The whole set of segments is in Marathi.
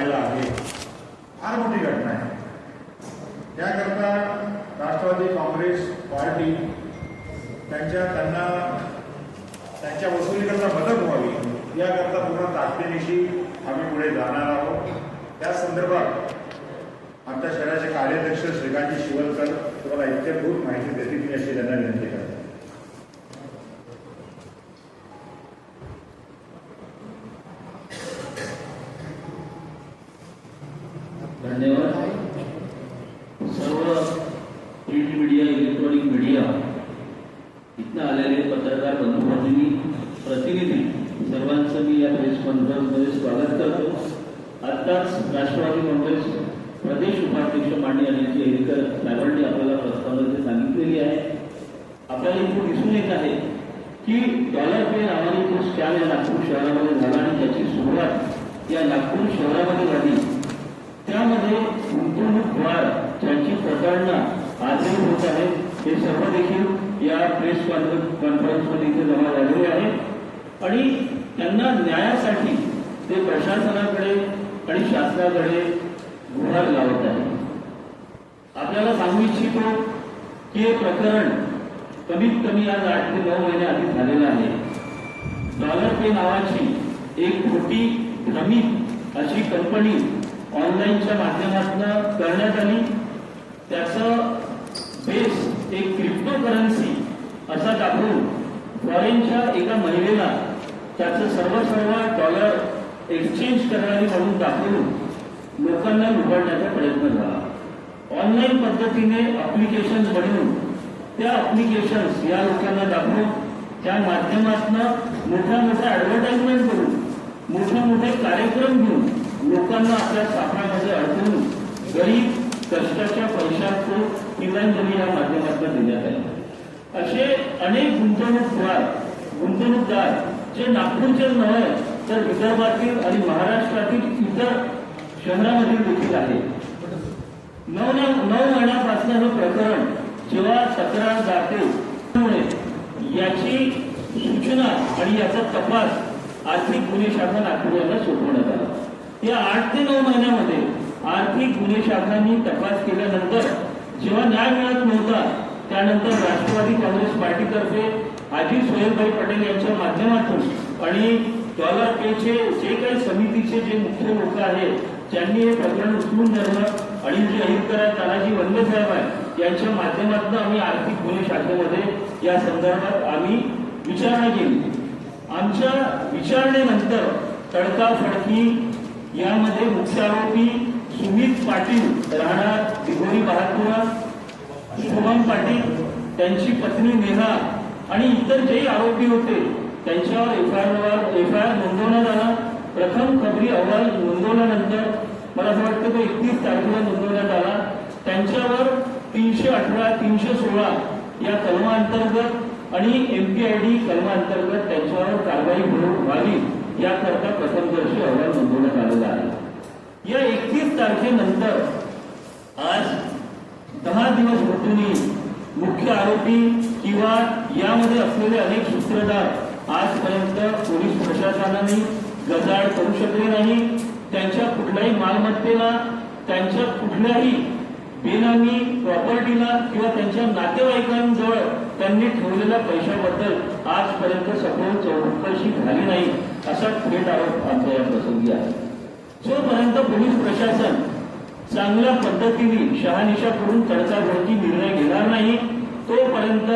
झालेला आहे. फार मोठी घटना आहे. त्याकरता राष्ट्रवादी काँग्रेस पार्टी त्यांच्या त्यांना त्यांच्या वसुलीकरता मदत व्हावी याकरता पूर्ण ताकदीनिशी आम्ही पुढे जाणार आहोत. त्या संदर्भात आमच्या शहराचे कार्याध्यक्ष श्रीकांतजी शिवलकर तुम्हाला इत्यंभूत माहिती देतील मी अशी त्यांना विनंती करतो. मीडिया इलेक्ट्रॉनिक मीडिया इथनं आलेले पत्रकार बंधू भगिनी प्रतिनिधी सर्वांचं मी या प्रेस कॉन्फरन्समध्ये स्वागत करतो. आत्ताच राष्ट्रवादी काँग्रेस, प्रदेश उपाध्यक्ष मांडे अनिल हेरेकर साहेबांनी आपल्याला प्रस्तावामध्ये सांगितलेली आहे. आपल्याला इथे दिसून येत आहे की डॉलर पे नावाने जो स्कॅम या नागपूर शहरामध्ये झाला आणि त्याची सुरुवात या नागपूर शहरामध्ये झाली, त्यामध्ये प्रकरणं आजही होत आहेत हे सर्व देखील या प्रेस कॉन्फरन्समध्ये इथे जमा झालेले आहेत आणि त्यांना न्यायासाठी ते प्रशासनाकडे आणि शासनाकडे गुहार लावत आहे. आपल्याला सांगू इच्छितो की हे प्रकरण कमीत कमी आज आठ ते नऊ महिने आधी झालेलं आहे. डॉलर पे नावाची एक मोठी भ्रमित अशी कंपनी ऑनलाईनच्या माध्यमातून करण्यात आली. त्याचं करन्सी असा टाकून फॉरेनच्या एका महिलेला त्याचं सर्व सर्व डॉलर एक्सचेंज करणारी म्हणून दाखवून लोकांना लुबडण्याचा प्रयत्न झाला. ऑनलाईन पद्धतीने अप्लिकेशन बनवून त्या अप्लिकेशन्स या लोकांना दाखवून त्या माध्यमातून मोठ्या मोठ्या ऍडव्हर्टाइजमेंट करून मोठे मोठे कार्यक्रम घेऊन लोकांना आपल्या सापळ्यामध्ये अडकवून गरीब कष्टाच्या पैशांचं तिलांजली या माध्यमातून देण्यात आली. असे अनेक गुंतवणूकदार गुंतवणूकदार जे नागपूरचे नव्हे तर विदर्भातील आणि महाराष्ट्रातील इतर शहरामधील देखील आहे. नऊ नऊ महिन्यापासून हे प्रकरण जेव्हा तक्रार जाते याची सूचना आणि याचा तपास आर्थिक गुन्हे शाखा नागपूर यांना सोपवण्यात आला. या आठ ते नऊ महिन्यामध्ये आर्थिक गुन्हे शाखांनी तपास केल्यानंतर जेव्हा न्याय मिळत नव्हता त्यानंतर राष्ट्रवादी काँग्रेस पार्टीतर्फे आजी सोहेलभाई पटेल यांच्या माध्यमातून आणि डॉलर पेचे जे काही समितीचे जे मुख्य लोक आहेत त्यांनी हे प्रकरण उचलून धरलं आणि जे अहितकर तानाजी वंदे साहेब यांच्या माध्यमातून आम्ही आर्थिक गुन्हे शाखेमध्ये या संदर्भात आम्ही विचारणा केली. आमच्या विचारणेनंतर तडकाफडकी यामध्ये मुख्य आरोपी सुमित पाटील राहणार दिघोरी बहादुरा शुभम पाटील त्यांची पत्नी नेहा आणि इतर जेही आरोपी होते त्यांच्यावर F I R F I R नोंदवण्यात आला. प्रथम खबरी अहवाल नोंदवल्यानंतर मला असं वाटतं तो एकतीस तारखेला नोंदवण्यात आला. त्यांच्यावर तीनशे अठरा तीनशे सोळा या कलमांतर्गत आणि एमपीआयडी कलमांतर्गत त्यांच्यावर कारवाई होऊन व्हावी याकरता प्रथमदर्शी अहवाल नोंदवण्यात आलेला आहे. या एकतीस तारखेनंतर आज दहा दिवस होतूनही मुख्य आरोपी किंवा यामध्ये असलेले अनेक सूत्रधार आजपर्यंत पोलीस प्रशासनाने गजाड करू शकले नाही. त्यांच्या कुठल्याही मालमत्तेला त्यांच्या कुठल्याही बेनामी प्रॉपर्टीला किंवा त्यांच्या नातेवाईकांजवळ त्यांनी ठेवलेल्या पैशाबद्दल आजपर्यंत सखोल चौकशी झाली नाही असा थेट आरोप आमच्या या प्रसंगी आहे. जोपर्यंत पोलीस प्रशासन चांगल्या पद्धतीने शहानिशा करून तडकाफडकी निर्णय घेणार नाही तोपर्यंत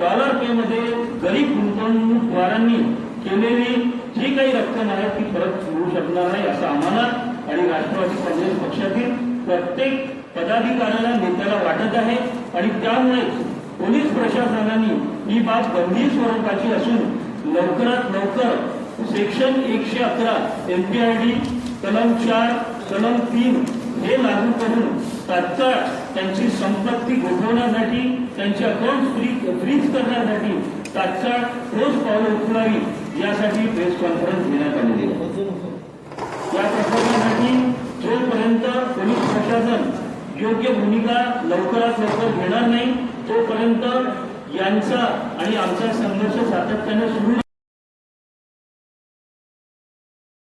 डॉलर पे मध्ये गरीब गुंतवणूकदारांनी केलेली जी काही रक्कम आहे ती परत मिळू शकणार नाही असं आम्हाला आणि राष्ट्रवादी काँग्रेस पक्षातील प्रत्येक पदाधिकाऱ्याला नेत्याला वाटत आहे. आणि त्यामुळे पोलीस प्रशासनाने ही बाब गंभीर स्वरूपाची असून लवकरात लवकर सेक्शन एकशे अकरा एमपीआयडी कलम चार कलम तीन हे लागू करून तात्काळ त्यांची संपत्ती गोठवण्यासाठी त्यांचे अकाउंट फ्री फ्रीज करण्यासाठी तात्काळ ठोस पावलं उचलावी यासाठी प्रेस कॉन्फरन्स घेण्यात आलेली आहे. या प्रकरणासाठी जोपर्यंत पोलीस प्रशासन योग्य भूमिका लवकरात लवकर घेणार नाही तोपर्यंत यांचा आणि आमचा संघर्ष सातत्याने सुरू